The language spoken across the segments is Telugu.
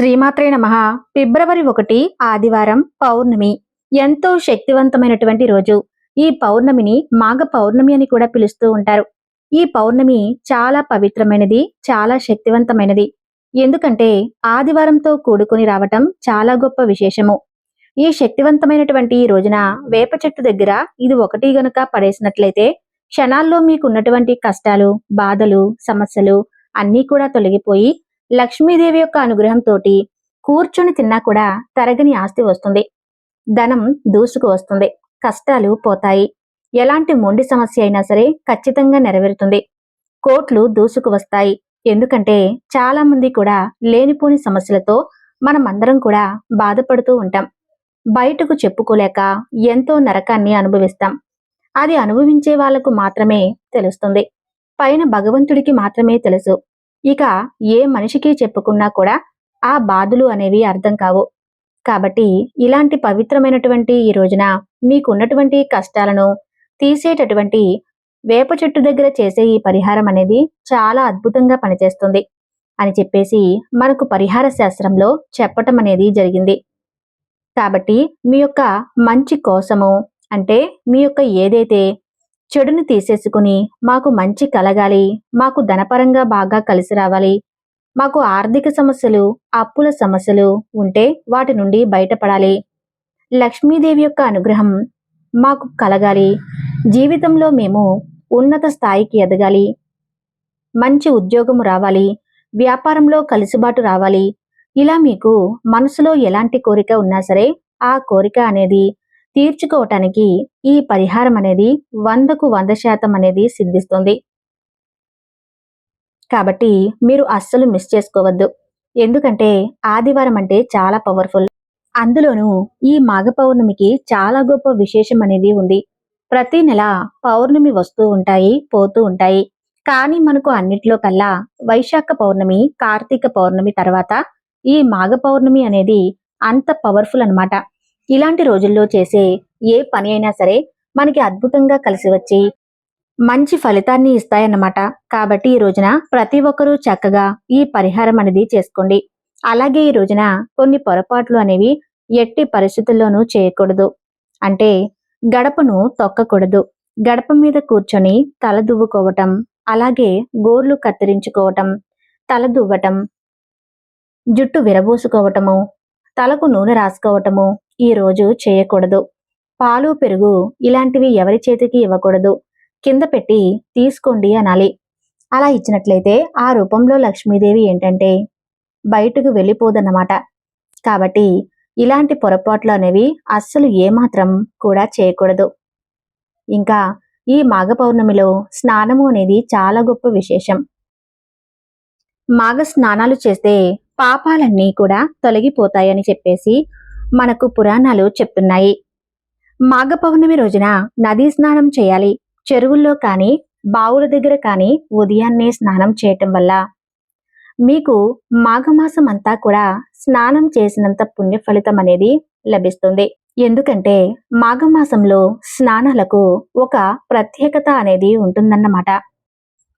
శ్రీమాత్రే నమ. ఫిబ్రవరి ఒకటి ఆదివారం పౌర్ణమి. ఎంతో శక్తివంతమైనటువంటి రోజు. ఈ పౌర్ణమిని మాఘ పౌర్ణమి అని కూడా పిలుస్తూ ఉంటారు. ఈ పౌర్ణమి చాలా పవిత్రమైనది చాలా శక్తివంతమైనది. ఎందుకంటే ఆదివారంతో కూడుకుని రావటం చాలా గొప్ప విశేషము. ఈ శక్తివంతమైనటువంటి ఈ రోజున వేప చెట్టు దగ్గర ఇది ఒకటి గనుక పడేసినట్లయితే క్షణాల్లో మీకున్నటువంటి కష్టాలు బాధలు సమస్యలు అన్నీ కూడా తొలగిపోయి లక్ష్మీదేవి యొక్క అనుగ్రహంతోటి కూర్చొని తిన్నా కూడా తరగని ఆస్తి వస్తుంది. ధనం దూసుకు వస్తుంది. కష్టాలు పోతాయి. ఎలాంటి మొండి సమస్య అయినా సరే ఖచ్చితంగా నెరవేరుతుంది. కోట్లు దూసుకు వస్తాయి. ఎందుకంటే చాలా మంది కూడా లేనిపోని సమస్యలతో మనం అందరం కూడా బాధపడుతూ ఉంటాం. బయటకు చెప్పుకోలేక ఎంతో నరకాన్ని అనుభవిస్తాం. అది అనుభవించే వాళ్ళకు మాత్రమే తెలుస్తుంది. పైన భగవంతుడికి మాత్రమే తెలుసు. ఇక ఏ మనిషికి చెప్పుకున్నా కూడా ఆ బాధలు అనేవి అర్థం కావు. కాబట్టి ఇలాంటి పవిత్రమైనటువంటి ఈ రోజున మీకున్నటువంటి కష్టాలను తీసేటటువంటి వేప చెట్టు దగ్గర చేసే ఈ పరిహారం అనేది చాలా అద్భుతంగా పనిచేస్తుంది అని చెప్పేసి మనకు పరిహార శాస్త్రంలో చెప్పటం అనేది జరిగింది. కాబట్టి మీ యొక్క మంచి కోసము అంటే మీ యొక్క ఏదైతే చెడుని తీసేసుకుని మాకు మంచి కలగాలి మాకు ధనపరంగా బాగా కలిసి రావాలి. మాకు ఆర్థిక సమస్యలు అప్పుల సమస్యలు ఉంటే వాటి నుండి బయటపడాలి. లక్ష్మీదేవి యొక్క అనుగ్రహం మాకు కలగాలి. జీవితంలో మేము ఉన్నత స్థాయికి ఎదగాలి. మంచి ఉద్యోగము రావాలి. వ్యాపారంలో కలిసిబాటు రావాలి. ఇలా మీకు మనసులో ఎలాంటి కోరిక ఉన్నా సరే ఆ కోరిక అనేది తీర్చుకోవటానికి ఈ పరిహారం అనేది వందకు వంద శాతం అనేది సిద్ధిస్తుంది. కాబట్టి మీరు అస్సలు మిస్ చేసుకోవద్దు. ఎందుకంటే ఆదివారం అంటే చాలా పవర్ఫుల్ అందులోనూ ఈ మాఘ పౌర్ణమికి చాలా గొప్ప విశేషం అనేది ఉంది. ప్రతి నెల పౌర్ణమి వస్తూ ఉంటాయి పోతూ ఉంటాయి. కానీ మనకు అన్నిట్లో కల్లా వైశాఖ పౌర్ణమి కార్తీక పౌర్ణమి తర్వాత ఈ మాఘ పౌర్ణమి అనేది అంత పవర్ఫుల్ అన్నమాట. ఇలాంటి రోజుల్లో చేసే ఏ పని అయినా సరే మనకి అద్భుతంగా కలిసి వచ్చి మంచి ఫలితాన్ని ఇస్తాయన్నమాట. కాబట్టి ఈ రోజున ప్రతి ఒక్కరూ చక్కగా ఈ పరిహారం అనేది చేసుకోండి. అలాగే ఈ రోజున కొన్ని పొరపాట్లు అనేవి ఎట్టి పరిస్థితుల్లోనూ చేయకూడదు. అంటే గడపను తొక్కకూడదు. గడప మీద కూర్చొని తల దువ్వుకోవటం అలాగే గోర్లు కత్తిరించుకోవటం తల దువ్వటం జుట్టు విరబోసుకోవటము తలకు నూనె రాసుకోవటము ఈ రోజు చేయకూడదు. పాలు పెరుగు ఇలాంటివి ఎవరి చేతికి ఇవ్వకూడదు. కింద పెట్టి తీసుకోండి అనాలి. అలా ఇచ్చినట్లయితే ఆ రూపంలో లక్ష్మీదేవి ఏంటంటే బయటకు వెళ్ళిపోదన్నమాట. కాబట్టి ఇలాంటి పొరపాట్లు అనేవి అస్సలు ఏమాత్రం కూడా చేయకూడదు. ఇంకా ఈ మాఘ పౌర్ణమిలో స్నానము అనేది చాలా గొప్ప విశేషం. మాఘ స్నానాలు చేస్తే పాపాలన్నీ కూడా తొలగిపోతాయని చెప్పేసి మనకు పురాణాలు చెప్తున్నాయి. మాఘ పౌర్ణమి రోజున నదీ స్నానం చేయాలి. చెరువుల్లో కానీ బావుల దగ్గర కానీ ఉదయాన్నే స్నానం చేయటం వల్ల మీకు మాఘమాసం అంతా కూడా స్నానం చేసినంత పుణ్య ఫలితం అనేది లభిస్తుంది. ఎందుకంటే మాఘమాసంలో స్నానాలకు ఒక ప్రత్యేకత అనేది ఉంటుందన్నమాట.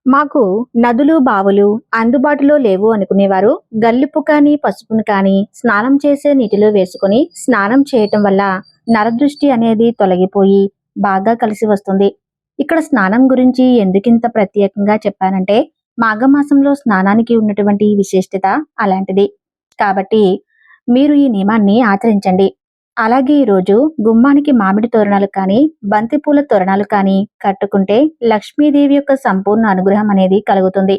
మాకు నదులు బావులు అందుబాటులో లేవు అనుకునేవారు. గల్లిపు కానీ పసుపును కానీ స్నానం చేసే నీటిలో వేసుకుని స్నానం చేయటం వల్ల నరదృష్టి అనేది తొలగిపోయి బాగా కలిసి వస్తుంది. ఇక్కడ స్నానం గురించి ఎందుకింత ప్రత్యేకంగా చెప్పానంటే మాఘమాసంలో స్నానానికి ఉన్నటువంటి విశిష్టత అలాంటిది. కాబట్టి మీరు ఈ నియమాన్ని ఆచరించండి. అలాగే ఈరోజు గుమ్మానికి మామిడి తోరణాలు కానీ బంతిపూల తోరణాలు కానీ కట్టుకుంటే లక్ష్మీదేవి యొక్క సంపూర్ణ అనుగ్రహం అనేది కలుగుతుంది.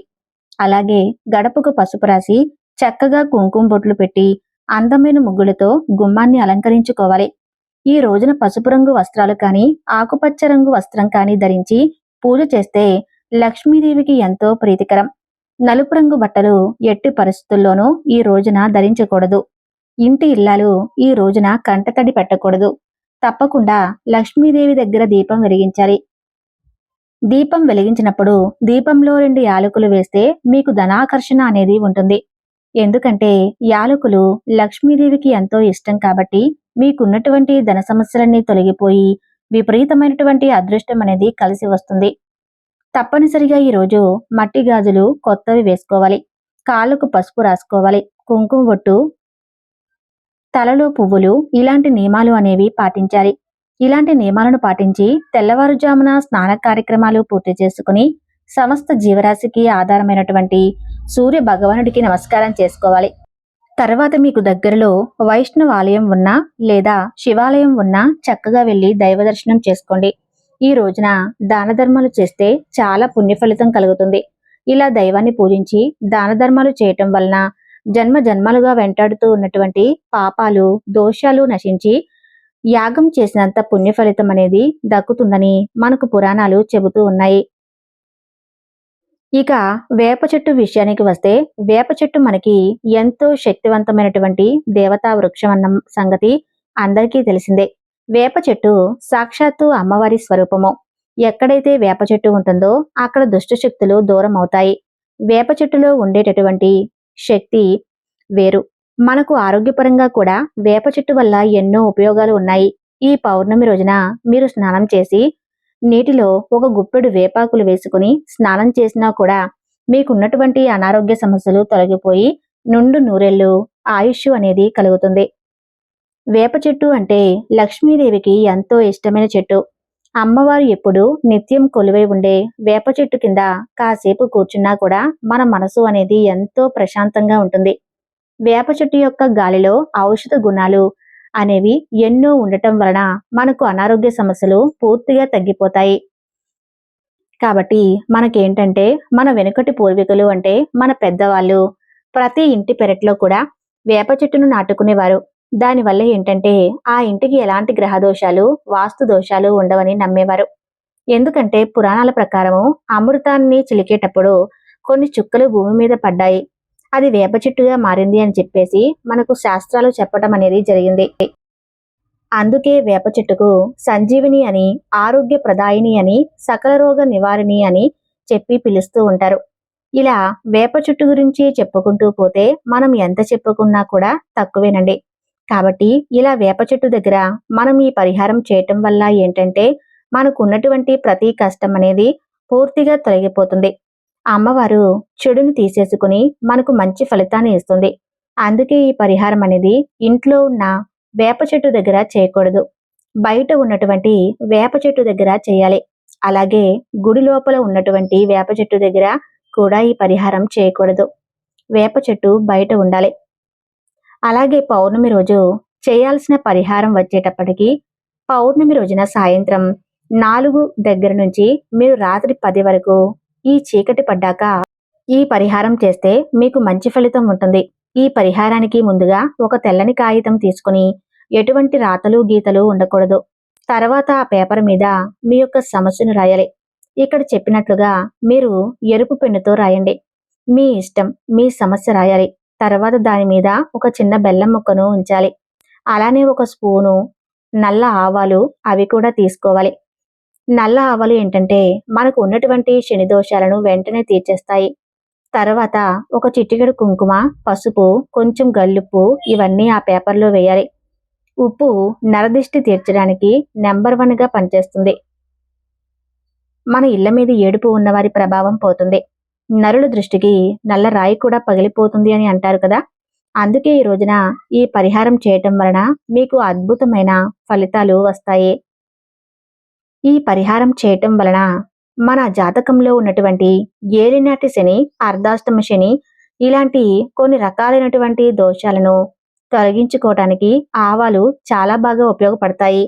అలాగే గడపకు పసుపు రాసి చక్కగా కుంకుమ బొట్లు పెట్టి అందమైన ముగ్గులతో గుమ్మాన్ని అలంకరించుకోవాలి. ఈ రోజున పసుపు రంగు వస్త్రాలు కానీ ఆకుపచ్చ రంగు వస్త్రం కానీ ధరించి పూజ చేస్తే లక్ష్మీదేవికి ఎంతో ప్రీతికరం. నలుపు రంగు బట్టలు ఎట్టి పరిస్థితుల్లోనూ ఈ రోజున ధరించకూడదు. ఇంటి ఇల్లాలు ఈ రోజున కంటతడి పెట్టకూడదు. తప్పకుండా లక్ష్మీదేవి దగ్గర దీపం వెలిగించాలి. దీపం వెలిగించినప్పుడు దీపంలో రెండు యాలకులు వేస్తే మీకు ధనాకర్షణ అనేది ఉంటుంది. ఎందుకంటే యాలకులు లక్ష్మీదేవికి ఎంతో ఇష్టం కాబట్టి మీకున్నటువంటి ధన సమస్యలన్నీ తొలగిపోయి విపరీతమైనటువంటి అదృష్టం అనేది కలిసి వస్తుంది. తప్పనిసరిగా ఈరోజు మట్టి గాజులు కొత్తవి వేసుకోవాలి. కాళ్ళకు పసుపు రాసుకోవాలి. కుంకుమ బొట్టు తలలో పువ్వులు ఇలాంటి నియమాలు అనేవి పాటించాలి. ఇలాంటి నియమాలను పాటించి తెల్లవారుజామున స్నాన కార్యక్రమాలు పూర్తి చేసుకుని సమస్త జీవరాశికి ఆధారమైనటువంటి సూర్య భగవానుడికి నమస్కారం చేసుకోవాలి. తర్వాత మీకు దగ్గరలో వైష్ణవ ఆలయం ఉన్నా లేదా శివాలయం ఉన్నా చక్కగా వెళ్ళి దైవ దర్శనం చేసుకోండి. ఈ రోజున దాన ధర్మాలు చేస్తే చాలా పుణ్య ఫలితం కలుగుతుంది. ఇలా దైవాన్ని పూజించి దాన ధర్మాలు చేయటం వలన జన్మ జన్మలుగా వెంటాడుతూ ఉన్నటువంటి పాపాలు దోషాలు నశించి యాగం చేసినంత పుణ్య ఫలితం అనేది దక్కుతుందని మనకు పురాణాలు చెబుతూ ఉన్నాయి. ఇక వేప చెట్టు విషయానికి వస్తే వేప చెట్టు మనకి ఎంతో శక్తివంతమైనటువంటి దేవతా వృక్షం అన్న సంగతి అందరికీ తెలిసిందే. వేప చెట్టు సాక్షాత్తు అమ్మవారి స్వరూపము. ఎక్కడైతే వేప చెట్టు ఉంటుందో అక్కడ దుష్ట శక్తులు దూరం అవుతాయి వేప చెట్టులో ఉండేటటువంటి శక్తి వేరు. మనకు ఆరోగ్యపరంగా కూడా వేప చెట్టు వల్ల ఎన్నో ఉపయోగాలు ఉన్నాయి. ఈ పౌర్ణమి రోజున మీరు స్నానం చేసి నీటిలో ఒక గుప్పెడు వేపాకులు వేసుకుని స్నానం చేసినా కూడా మీకున్నటువంటి అనారోగ్య సమస్యలు తొలగిపోయి నుండు నూరెళ్ళు ఆయుష్ అనేది కలుగుతుంది. వేప చెట్టు అంటే లక్ష్మీదేవికి ఎంతో ఇష్టమైన చెట్టు. అమ్మవారు ఎప్పుడు నిత్యం కొలువై ఉండే వేప చెట్టు కింద కాసేపు కూర్చున్నా కూడా మన మనసు అనేది ఎంతో ప్రశాంతంగా ఉంటుంది. వేప చెట్టు యొక్క గాలిలో ఔషధ గుణాలు అనేవి ఎన్నో ఉండటం వలన మనకు అనారోగ్య సమస్యలు పూర్తిగా తగ్గిపోతాయి. కాబట్టి మనకేంటంటే మన వెనుకటి పూర్వీకులు అంటే మన పెద్దవాళ్ళు ప్రతి ఇంటి పెరట్లో కూడా వేప చెట్టును నాటుకునేవారు. దానివల్ల ఏంటంటే ఆ ఇంటికి ఎలాంటి గ్రహ దోషాలు వాస్తు దోషాలు ఉండవని నమ్మేవారు. ఎందుకంటే పురాణాల ప్రకారము అమృతాన్ని చిలికేటప్పుడు కొన్ని చుక్కలు భూమి మీద పడ్డాయి. అది వేప చెట్టుగా మారింది అని చెప్పేసి మనకు శాస్త్రాలు చెప్పడం అనేది జరిగింది. అందుకే వేప చెట్టుకు సంజీవిని అని ఆరోగ్య ప్రదాయిని అని సకల రోగ నివారిణి అని చెప్పి పిలుస్తూ ఉంటారు. ఇలా వేప చెట్టు గురించి చెప్పుకుంటూ పోతే మనం ఎంత చెప్పుకున్నా కూడా తక్కువేనండి. కాబట్టి ఇలా వేప చెట్టు దగ్గర మనం ఈ పరిహారం చేయటం వల్ల ఏంటంటే మనకు ఉన్నటువంటి ప్రతి కష్టం అనేది పూర్తిగా తొలగిపోతుంది. అమ్మవారు చెడును తీసేసుకుని మనకు మంచి ఫలితాన్ని ఇస్తుంది. అందుకే ఈ పరిహారం అనేది ఇంట్లో ఉన్న వేప చెట్టు దగ్గర చేయకూడదు. బయట ఉన్నటువంటి వేప చెట్టు దగ్గర చేయాలి. అలాగే గుడి లోపల ఉన్నటువంటి వేప చెట్టు దగ్గర కూడా ఈ పరిహారం చేయకూడదు. వేప చెట్టు బయట ఉండాలి. అలాగే పౌర్ణమి రోజు చేయాల్సిన పరిహారం వచ్చేటప్పటికి పౌర్ణమి రోజున సాయంత్రం నాలుగు దగ్గర నుంచి మీరు రాత్రి పది వరకు ఈ చీకటి పడ్డాక ఈ పరిహారం చేస్తే మీకు మంచి ఫలితం ఉంటుంది. ఈ పరిహారానికి ముందుగా ఒక తెల్లని కాగితం తీసుకుని ఎటువంటి రాతలు గీతలు ఉండకూడదు. తర్వాత ఆ పేపర్ మీద మీ యొక్క సమస్యను రాయాలి. ఇక్కడ చెప్పినట్లుగా మీరు ఎరుపు పెన్నుతో రాయండి. మీ ఇష్టం మీ సమస్య రాయాలి. తర్వాత దాని మీద ఒక చిన్న బెల్లం ముక్కను ఉంచాలి. అలానే ఒక స్పూను నల్ల ఆవాలు అవి కూడా తీసుకోవాలి. నల్ల ఆవాలు ఏంటంటే మనకు ఉన్నటువంటి శని దోషాలను వెంటనే తీర్చేస్తాయి. తర్వాత ఒక చిటికెడు కుంకుమ పసుపు కొంచెం గల్లుప్పు ఇవన్నీ ఆ పేపర్లో వేయాలి. ఉప్పు నరదిష్టి తీర్చడానికి నెంబర్ వన్గా పనిచేస్తుంది. మన ఇళ్ళ మీద ఏడుపు ఉన్నవారి ప్రభావం పోతుంది. నరుల దృష్టికి నల్ల రాయి కూడా పగిలిపోతుంది అని అంటారు కదా? అందుకే ఈ రోజున ఈ పరిహారం చేయటం వలన మీకు అద్భుతమైన ఫలితాలు వస్తాయి. ఈ పరిహారం చేయటం వలన మన జాతకంలో ఉన్నటువంటి ఏలినాటి శని అర్ధాష్టమ శని ఇలాంటి కొన్ని రకాలైనటువంటి దోషాలను తొలగించుకోవటానికి ఆవాలు చాలా బాగా ఉపయోగపడతాయి.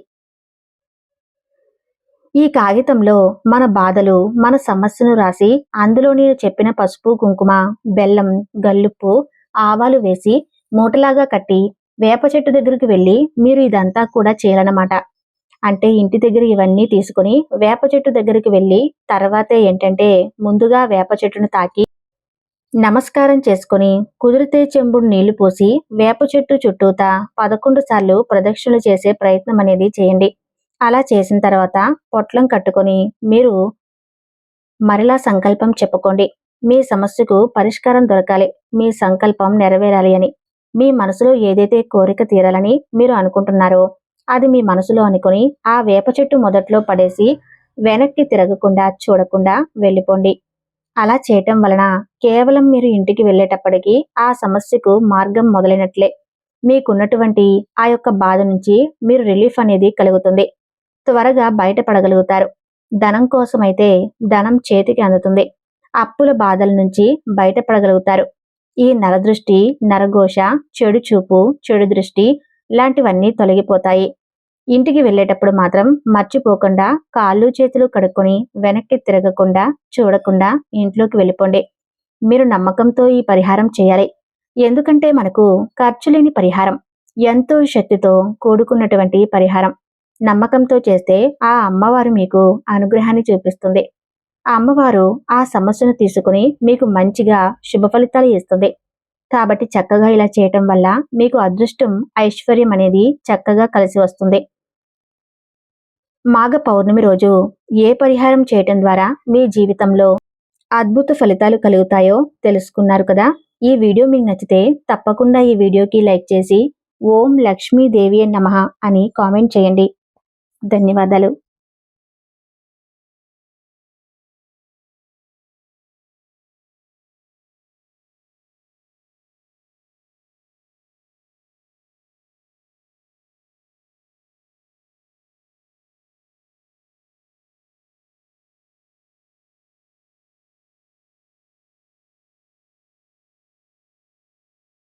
ఈ కాగితంలో మన బాధలు మన సమస్యను రాసి అందులో నేను చెప్పిన పసుపు కుంకుమ బెల్లం గల్లుప్పు ఆవాలు వేసి మూటలాగా కట్టి వేప చెట్టు దగ్గరికి వెళ్ళి మీరు ఇదంతా కూడా చేయాలన్నమాట. అంటే ఇంటి దగ్గర ఇవన్నీ తీసుకుని వేప చెట్టు దగ్గరికి వెళ్ళి తర్వాతే ఏంటంటే ముందుగా వేప చెట్టును తాకి నమస్కారం చేసుకుని కుదిరితే చెంబుడు నీళ్ళు పోసి వేప చెట్టు చుట్టూతా పదకొండు సార్లు ప్రదక్షిణలు చేసే ప్రయత్నం అనేది చేయండి. అలా చేసిన తర్వాత పొట్లం కట్టుకొని మీరు మరలా సంకల్పం చెప్పుకోండి. మీ సమస్యకు పరిష్కారం దొరకాలి. మీ సంకల్పం నెరవేరాలి అని. మీ మనసులో ఏదైతే కోరిక తీరాలని మీరు అనుకుంటున్నారో అది మీ మనసులో అనుకుని ఆ వేప చెట్టు మొదట్లో పడేసి వెనక్కి తిరగకుండా చూడకుండా వెళ్ళిపోండి. అలా చేయటం వలన కేవలం మీరు ఇంటికి వెళ్ళేటప్పటికి ఆ సమస్యకు మార్గం మొదలైనట్లే. మీకున్నటువంటి ఆ యొక్క బాధ నుంచి మీరు రిలీఫ్ అనేది కలుగుతుంది. త్వరగా బయటపడగలుగుతారు. ధనం కోసమైతే ధనం చేతికి అందుతుంది. అప్పుల బాధల నుంచి బయటపడగలుగుతారు. ఈ నరదృష్టి నరఘోష చెడు చూపు చెడు దృష్టి లాంటివన్నీ తొలగిపోతాయి. ఇంటికి వెళ్ళేటప్పుడు మాత్రం మర్చిపోకుండా కాళ్ళు చేతులు కడుక్కొని వెనక్కి తిరగకుండా చూడకుండా ఇంట్లోకి వెళ్ళిపోండి. మీరు నమ్మకంతో ఈ పరిహారం చేయాలి. ఎందుకంటే మనకు ఖర్చు లేని పరిహారం. ఎంతో శక్తితో కూడుకున్నటువంటి పరిహారం. నమ్మకంతో చేస్తే ఆ అమ్మవారు మీకు అనుగ్రహాన్ని చూపిస్తుంది. ఆ అమ్మవారు ఆ సమస్యను తీసుకుని మీకు మంచిగా శుభ ఫలితాలు ఇస్తుంది. కాబట్టి చక్కగా ఇలా చేయటం వల్ల మీకు అదృష్టం ఐశ్వర్యం అనేది చక్కగా కలిసి వస్తుంది. మాఘ పౌర్ణమి రోజు ఏ పరిహారం చేయటం ద్వారా మీ జీవితంలో అద్భుత ఫలితాలు కలుగుతాయో తెలుసుకున్నారు కదా? ఈ వీడియో మీకు నచ్చితే తప్పకుండా ఈ వీడియోకి లైక్ చేసి ఓం లక్ష్మీదేవి నమః అని కామెంట్ చేయండి. ధన్యవాదాలు.